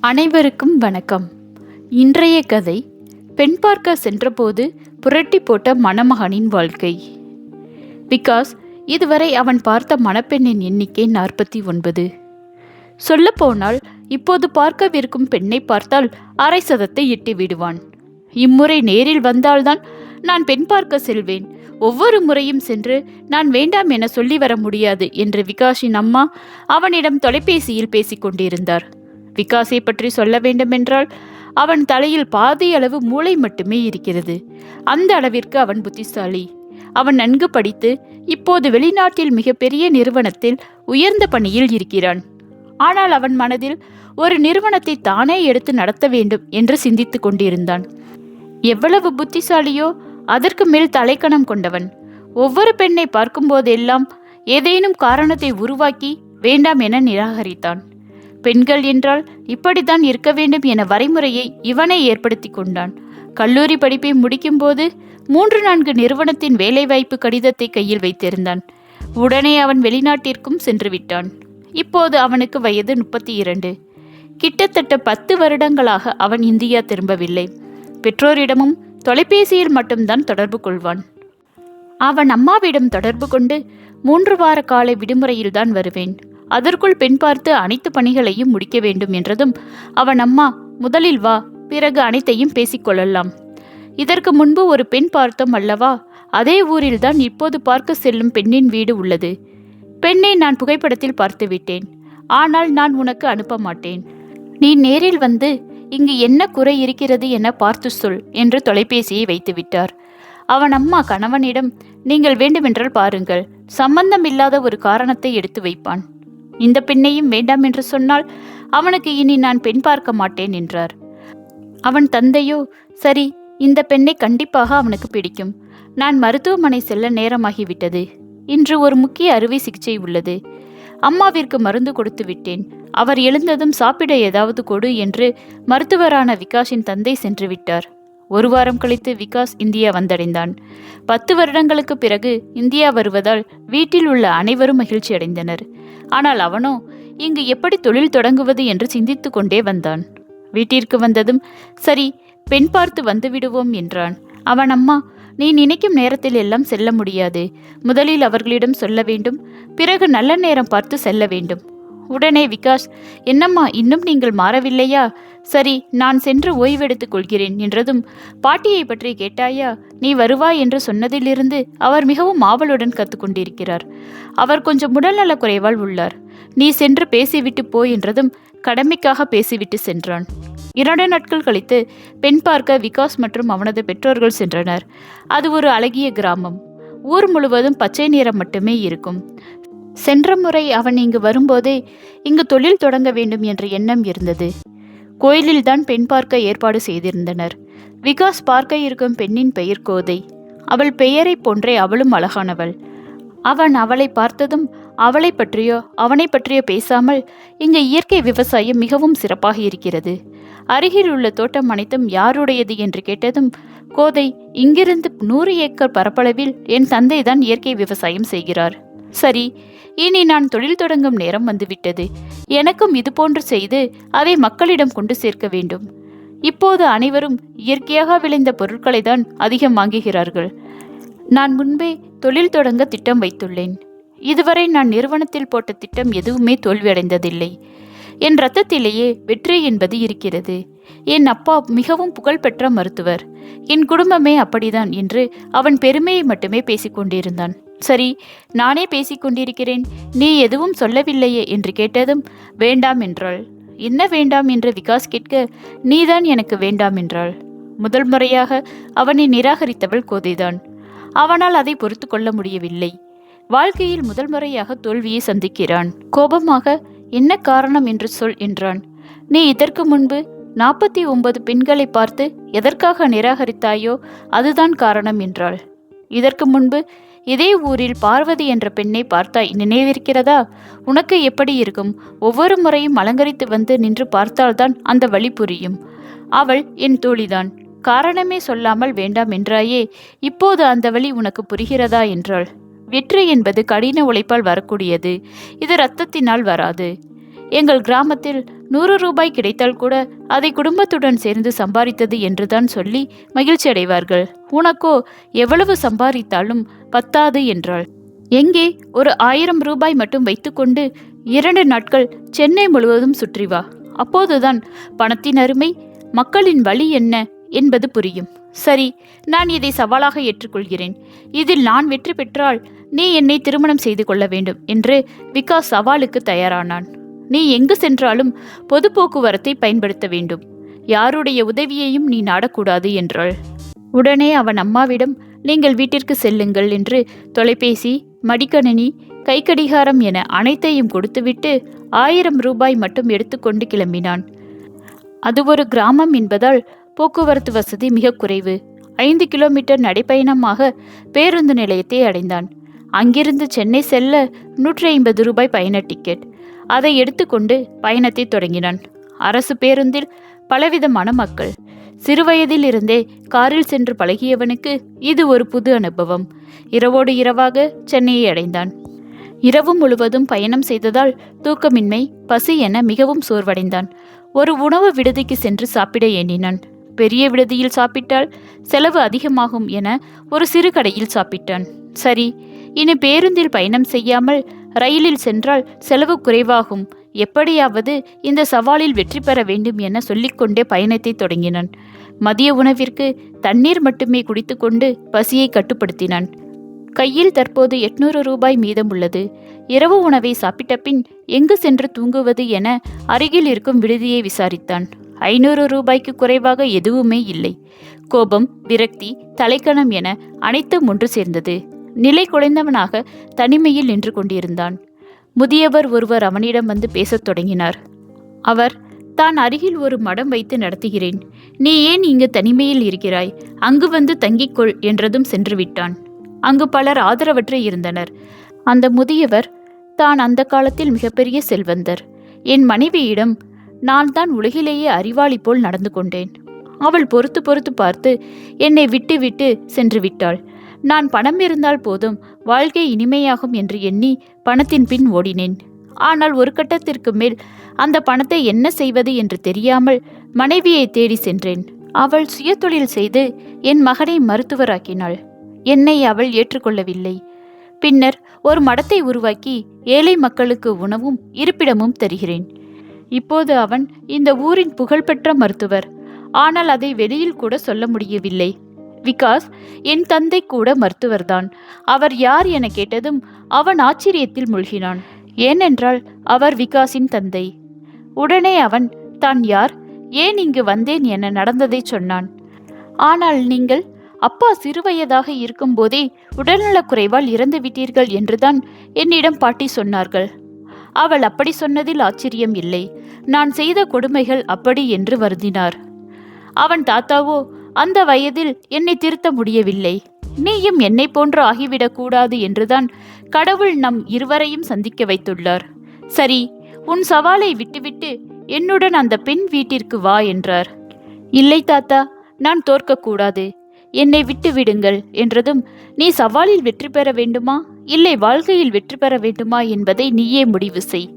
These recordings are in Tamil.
அனைவருக்கும் வணக்கம். இன்றைய கதை பெண் பார்க்க சென்றபோது புரட்டி போட்ட மணமகனின் வாழ்க்கை. பிகாஸ் இதுவரை அவன் பார்த்த மணப்பெண்ணின் எண்ணிக்கை நாற்பத்தி ஒன்பது. சொல்லப்போனால் இப்போது பார்க்கவிருக்கும் பெண்ணை பார்த்தால் அரை சதத்தை எட்டி விடுவான் இம்முறை நேரில் வந்தால்தான் நான் பெண் பார்க்க செல்வேன். ஒவ்வொரு முறையும் சென்று நான் வேண்டாம் என சொல்லி வர முடியாது என்று விகாஷின் அம்மா அவனிடம் தொலைபேசியில் பேசிக் விகாசை பற்றி சொல்ல வேண்டுமென்றால் அவன் தலையில் பாதி அளவு மூளை மட்டுமே இருக்கிறது. அந்த அளவிற்கு அவன் புத்திசாலி. அவன் நன்கு படித்து இப்போது வெளிநாட்டில் மிகப்பெரிய நிறுவனத்தில் உயர்ந்த பணியில் இருக்கிறான். ஆனால் அவன் மனதில் ஒரு நிறுவனத்தை தானே எடுத்து நடத்த வேண்டும் என்று சிந்தித்துக் கொண்டிருந்தான். எவ்வளவு புத்திசாலியோ அதற்கு மேல் தலைக்கணம் கொண்டவன். ஒவ்வொரு பெண்ணை பார்க்கும்போதெல்லாம் ஏதேனும் காரணத்தை உருவாக்கி வேண்டாம் என நிராகரித்தான். பெண்கள் என்றால் இப்படித்தான் இருக்க வேண்டும் என வரைமுறையை இவனே ஏற்படுத்தி கொண்டான். கல்லூரி படிப்பை முடிக்கும்போது மூன்று நான்கு நிறுவனத்தின் வேலைவாய்ப்பு கடிதத்தை கையில் வைத்திருந்தான். உடனே அவன் வெளிநாட்டிற்கும் சென்று விட்டான். இப்போது அவனுக்கு வயது முப்பத்தி இரண்டு கிட்டத்தட்ட பத்து வருடங்களாக அவன் இந்தியா திரும்பவில்லை. பெற்றோரிடமும் தொலைபேசியில் மட்டும்தான் தொடர்பு கொள்வான். அவன் அம்மாவிடம் தொடர்பு கொண்டு மூன்று வார கால விடுமுறையில்தான் வருவேன். அதற்குள் பெண் பார்த்து அனைத்து பணிகளையும் முடிக்க வேண்டும் என்றதும் அவன் அம்மா முதலில் வா பிறகு அனைத்தையும் பேசிக்கொள்ளலாம் இதற்கு முன்பு ஒரு பெண் பார்த்தோம் அல்லவா? அதே ஊரில்தான் இப்போது பார்க்க செல்லும் பெண்ணின் வீடு உள்ளது. பெண்ணை நான் புகைப்படத்தில் பார்த்து விட்டேன். ஆனால் நான் உனக்கு அனுப்ப மாட்டேன். நீ நேரில் வந்து இங்கு என்ன குறை இருக்கிறது என பார்த்து சொல் என்று தொலைபேசியை வைத்துவிட்டார் அவன் அம்மா கணவனிடம் நீங்கள் வேண்டுமென்றால் பாருங்கள். சம்பந்தம் இல்லாத ஒரு காரணத்தை எடுத்து வைப்பான். இந்த பெண்ணையும் வேண்டாம் என்று சொன்னால் அவனுக்கு இனி நான் பெண் பார்க்க மாட்டேன் என்றார். அவன் தந்தையோ சரி இந்த பெண்ணை கண்டிப்பாக அவனுக்கு பிடிக்கும். நான் மருத்துவமனை செல்ல நேரமாகிவிட்டது. இன்று ஒரு முக்கிய அறுவை சிகிச்சை உள்ளது. அம்மாவிற்கு மருந்து கொடுத்து விட்டேன். அவர் எழுந்ததும் சாப்பிட ஏதாவது கொடு என்று மருத்துவரான விகாஷின் தந்தை சென்று விட்டார். ஒரு வாரம் கழித்து விகாஸ் இந்தியா வந்தடைந்தான். பத்து வருடங்களுக்கு பிறகு இந்தியா வருவதால் வீட்டில் உள்ள அனைவரும் மகிழ்ச்சி அடைந்தனர். ஆனால் அவனோ இங்கு எப்படி தொழில் தொடங்குவது? என்று சிந்தித்து கொண்டே வந்தான். வீட்டிற்கு வந்ததும் சரி பெண் பார்த்து வந்து விடுவோம் என்றான். அவன் அம்மா நீ நினைக்கும் நேரத்தில் எல்லாம் செல்ல முடியாது. முதலில் அவர்களிடம் சொல்ல வேண்டும். பிறகு நல்ல நேரம் பார்த்து செல்ல வேண்டும். உடனே விகாஷ் என்னம்மா இன்னும் நீங்கள் மாறவில்லையா? சரி நான் சென்று ஓய்வெடுத்துக் கொள்கிறேன் என்றதும் பாட்டியை பற்றி கேட்டாயா நீ வருவாய் என்று சொன்னதிலிருந்து அவர் மிகவும் ஆவலுடன் கத்துக்கொண்டிருக்கிறார். அவர் கொஞ்சம் உடல்நலக் குறைவால் உள்ளார். நீ சென்று பேசிவிட்டு போ என்றதும் கடமைக்காக பேசிவிட்டு சென்றான். இரண்டு நாட்கள் கழித்து பெண் பார்க்க விகாஸ் மற்றும் அவனது பெற்றோர்கள் சென்றனர். அது ஒரு அழகிய கிராமம். ஊர் முழுவதும் பச்சை நிறம் மட்டுமே இருக்கும். சென்ற முறை அவன் இங்கு வரும்போதே இங்கு தொழில் தொடங்க வேண்டும் என்ற எண்ணம் இருந்தது. கோயிலில்தான் பெண் பார்க்க ஏற்பாடு செய்திருந்தனர். விகாஸ் பார்க்க இருக்கும் பெண்ணின் பெயர் கோதை. அவள் பெயரைப் போன்றே அவளும் அழகானவள். அவன் அவளை பார்த்ததும் அவளை பற்றியோ அவனை பற்றியோ பேசாமல் இங்கு இயற்கை விவசாயம் மிகவும் சிறப்பாக இருக்கிறது. அருகில் உள்ள தோட்டம் அனைத்தும் யாருடையது என்று கேட்டதும் கோதை இங்கிருந்து நூறு ஏக்கர் பரப்பளவில் என் தந்தைதான் இயற்கை விவசாயம் செய்கிறார். சரி இனி நான் தொழில் தொடங்கும் நேரம் வந்துவிட்டது. எனக்கும் இதுபோன்று செய்து அதை மக்களிடம் கொண்டு சேர்க்க வேண்டும். இப்போது அனைவரும் இயற்கையாக விளைந்த பொருட்களை தான் அதிகம் வாங்குகிறார்கள். நான் முன்பே தொழில் தொடங்க திட்டம் வைத்துள்ளேன். இதுவரை நான் நிறுவனத்தில் போட்ட திட்டம் எதுவுமே தோல்வியடைந்ததில்லை. என் ரத்தத்திலேயே வெற்றி என்பது இருக்கிறது. என் அப்பா மிகவும் புகழ்பெற்ற மருத்துவர். என் குடும்பமே அப்படிதான் என்று அவன் பெருமையை மட்டுமே பேசிக்கொண்டிருந்தான். சரி நானே பேசிக்கொண்டிருக்கிறேன் நீ எதுவும் சொல்லவில்லையே என்று கேட்டதும் வேண்டாம் என்றாள். என்ன வேண்டாம் என்று விகாஸ் கேட்க நீதான் எனக்கு வேண்டாம் என்றாள். முதல் முறையாக அவனை நிராகரித்தவள் கோதைதான். அவனால் அதை பொறுத்து கொள்ள முடியவில்லை. வாழ்க்கையில் முதல் முறையாக தோல்வியை சந்திக்கிறான். கோபமாக என்ன காரணம் என்று சொல் என்றான். நீ இதற்கு முன்பு நாற்பத்தி ஒன்பது பெண்களை பார்த்து எதற்காக நிராகரித்தாயோ அதுதான் காரணம் என்றாள். இதற்கு முன்பு இதே ஊரில் பார்வதி என்ற பெண்ணை பார்த்தாய் நினைவிருக்கிறதா? உனக்கு எப்படி இருக்கும்? ஒவ்வொரு முறையும் அலங்கரித்து வந்து நின்று பார்த்தால்தான் அந்த வழி புரியும். அவள் என் தோழிதான் காரணமே சொல்லாமல் வேண்டாம் என்றாயே இப்போது அந்த வழி உனக்கு புரிகிறதா? என்றாள். வெற்றி என்பது கடின உழைப்பால் வரக்கூடியது. இது இரத்தத்தினால் வராது. எங்கள் கிராமத்தில் நூறு ரூபாய் கிடைத்தால் கூட அதை குடும்பத்துடன் சேர்ந்து சம்பாதித்தது என்றுதான் சொல்லி மகிழ்ச்சி அடைவார்கள் உனக்கோ எவ்வளவு சம்பாதித்தாலும் பத்தாது என்றாள். எங்கே? ஒரு ஆயிரம் ரூபாய் மட்டும் வைத்துக்கொண்டு இரண்டு நாட்கள் சென்னை முழுவதும் சுற்றி வா. அப்போதுதான் பணத்தின் அருமை மக்களின் வழி என்ன என்பது புரியும். சரி நான் இதை சவாலாக ஏற்றுக்கொள்கிறேன். இதில் நான் வெற்றி பெற்றால் நீ என்னை திருமணம் செய்து கொள்ள வேண்டும் என்று விகாஸ் சவாலுக்கு தயாரானான். நீ எங்கு சென்றாலும் பொது போக்குவரத்தை பயன்படுத்த வேண்டும். யாருடைய உதவியையும் நீ நாடக்கூடாது என்றாள். உடனே அவன் அம்மாவிடம் நீங்கள் வீட்டிற்கு செல்லுங்கள் என்று தொலைபேசி மடிக்கணினி கைக்கடிகாரம் என அனைத்தையும் கொடுத்துவிட்டு ஆயிரம் ரூபாய் மட்டும் எடுத்துக்கொண்டு கிளம்பினான். அது ஒரு கிராமம் என்பதால் போக்குவரத்து வசதி மிக குறைவு. ஐந்து கிலோமீட்டர் நடைப்பயணமாக பேருந்து நிலையத்தை அடைந்தான். அங்கிருந்து சென்னை செல்ல நூற்றி ஐம்பது ரூபாய் பயண டிக்கெட். அதை எடுத்துக்கொண்டு பயணத்தை தொடங்கினான். அரசு பேருந்தில் பலவிதமான மக்கள். சிறுவயதில் இருந்தே காரில் சென்று பழகியவனுக்கு இது ஒரு புது அனுபவம். இரவோடு இரவாக சென்னையை அடைந்தான். இரவு முழுவதும் பயணம் செய்ததால் தூக்கமின்மை பசி என மிகவும் சோர்வடைந்தான். ஒரு உணவு விடுதிக்கு சென்று சாப்பிட எண்ணினான். பெரிய விடுதியில் சாப்பிட்டால் செலவு அதிகமாகும் என ஒரு சிறு கடையில் சாப்பிட்டான். சரி இனி பேருந்தில் பயணம் செய்யாமல் ரயிலில் சென்றால் செலவு குறைவாகும். எப்படியாவது இந்த சவாலில் வெற்றி பெற வேண்டும் என சொல்லிக்கொண்டே பயணத்தை தொடங்கினான். மதிய உணவிற்கு தண்ணீர் மட்டுமே குடித்துக்கொண்டு பசியை கட்டுப்படுத்தினான். கையில் தற்போது எட்நூறு ரூபாய் மீதம் உள்ளது. இரவு உணவை சாப்பிட்ட பின் எங்கு சென்று தூங்குவது என அருகில் இருக்கும் விடுதியை விசாரித்தான். ஐநூறு ரூபாய்க்கு குறைவாக எதுவுமே இல்லை. கோபம் விரக்தி தலைக்கணம் என அனைத்தும் ஒன்று சேர்ந்தது. நிலை குலைந்தவனாக தனிமையில் நின்று கொண்டிருந்தான். முதியவர் ஒருவர் அவனிடம் வந்து பேசத் தொடங்கினார். அவர் தான் அருகில் ஒரு மடம் வைத்து நடத்துகிறேன். நீ ஏன் இங்கு தனிமையில் இருக்கிறாய்? அங்கு வந்து தங்கிக்கொள் என்றதும் சென்று விட்டான் அங்கு பலர் ஆதரவற்று இருந்தனர். அந்த முதியவர் தான் அந்த காலத்தில் மிகப்பெரிய செல்வந்தர். என் மனைவியிடம் நான் தான் உலகிலேயே அறிவாளி போல் நடந்து கொண்டேன். அவள் பொறுத்து பொறுத்து பார்த்து என்னை விட்டு விட்டு சென்று விட்டாள். நான் பணம் இருந்தால் போதும் வாழ்க்கை இனிமையாகும் என்று எண்ணி பணத்தின் பின் ஓடினேன். ஆனால் ஒரு கட்டத்திற்கு மேல் அந்த பணத்தை என்ன செய்வது என்று தெரியாமல் மனைவியை தேடி சென்றேன். அவள் சுயதொழில் செய்து என் மகனை மருத்துவராக்கினாள். என்னை அவள் ஏற்றுக்கொள்ளவில்லை. பின்னர் ஒரு மடத்தை உருவாக்கி ஏழை மக்களுக்கு உணவும் இருப்பிடமும் தருகிறேன். இப்போது அவன் இந்த ஊரின் புகழ்பெற்ற மருத்துவர். ஆனால் அதை வெளியில் கூட சொல்ல முடியவில்லை. விகாஸ் என் தந்தை கூட மருத்துவர்தான். அவர் யார் என கேட்டதும் அவன் ஆச்சரியத்தில் மூழ்கினான். ஏனென்றால் அவர் விகாஸின் தந்தை. உடனே அவன் தான் யார்? ஏன் இங்கு வந்தேன் என நடந்ததை சொன்னான். ஆனால் நீங்கள் அப்பா சிறுவயதாக இருக்கும்போதே உடல்நலக் குறைவால் இறந்து விட்டீர்கள் என்றுதான் என்னிடம் பாட்டி சொன்னார்கள். அவள் அப்படி சொன்னதில் ஆச்சரியம் இல்லை. நான் செய்த கொடுமைகள் அப்படி என்று வருந்தினார். அவன் தாத்தாவோ அந்த வயதில் என்னை திருத்த முடியவில்லை. நீயும் என்னை போன்று ஆகிவிடக் கூடாது என்றுதான் கடவுள் நம் இருவரையும் சந்திக்க வைத்துள்ளார். சரி உன் சவாலை விட்டுவிட்டு என்னுடன் அந்த பெண் வீட்டிற்கு வா என்றார். இல்லை தாத்தா நான் தோற்கக்கூடாது என்னை விட்டு விடுங்கள் என்றதும் நீ சவாலில் வெற்றி பெற வேண்டுமா? இல்லை வாழ்க்கையில் வெற்றி பெற வேண்டுமா என்பதை நீயே முடிவு செய்.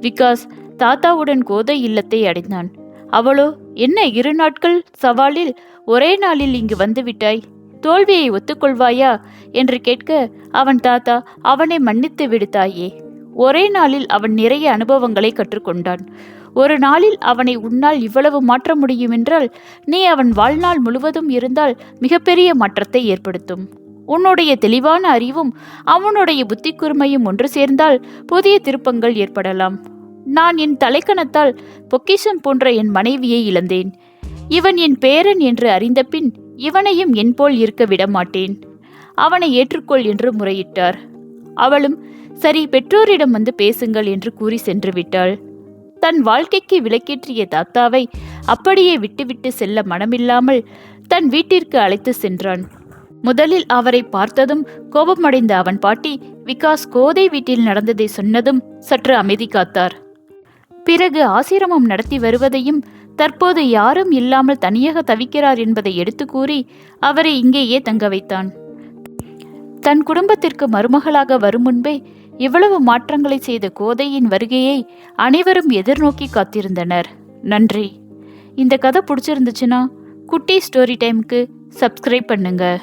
விகாஸ் தாத்தாவுடன் கோதை இல்லத்தை அடைந்தான். அவளோ என்ன இரு நாட்கள் சவாலில் ஒரே நாளில் இங்கு வந்துவிட்டாய்? தோல்வியை ஒத்துக்கொள்வாயா? என்று கேட்க அவன் தாத்தா அவனை மன்னித்து விடுத்தாயே ஒரே நாளில் அவன் நிறைய அனுபவங்களை கற்றுக்கொண்டான். ஒரு நாளில் அவனை உன்னால் இவ்வளவு மாற்ற முடியுமென்றால் நீ அவன் வாழ்நாள் முழுவதும் இருந்தால் மிகப்பெரிய மாற்றத்தை ஏற்படுத்தும். உன்னுடைய தெளிவான அறிவும் அவனுடைய புத்தி கூர்மையும் ஒன்று சேர்ந்தால் புதிய திருப்பங்கள் ஏற்படலாம். நான் என் தலைக்கணத்தால் பொக்கிஷம் போன்ற என் மனைவியை இழந்தேன். இவன் என் பேரன் என்று அறிந்த பின் இவனையும் என் போல் இருக்க விடமாட்டேன். அவனை ஏற்றுக்கொள் என்று முறையிட்டார். அவளும் சரி பெற்றோரிடம் வந்து பேசுங்கள் என்று கூறி சென்று விட்டாள். தன் வாழ்க்கைக்கு விலக்கேற்றிய தாத்தாவை அப்படியே விட்டுவிட்டு செல்ல மனமில்லாமல் தன் வீட்டிற்கு அழைத்து சென்றான். முதலில் அவரை பார்த்ததும் கோபமடைந்த அவன் பாட்டி விகாஸ் கோதை வீட்டில் நடந்ததை சொன்னதும் சற்று அமைதி காத்தார். பிறகு ஆசிரமம் நடத்தி வருவதையும் தற்போது யாரும் இல்லாமல் தனியாக தவிக்கிறார் என்பதை எடுத்து கூறி அவரை இங்கேயே தங்க வைத்தான். தன் குடும்பத்திற்கு மருமகளாக வரும் முன்பே இவ்வளவு மாற்றங்களை செய்த கோதையின் வருகையை அனைவரும் எதிர்நோக்கி காத்திருந்தனர். நன்றி. இந்த கதை பிடிச்சிருந்துச்சுன்னா குட்டி ஸ்டோரி டைமுக்கு சப்ஸ்கிரைப் பண்ணுங்கள்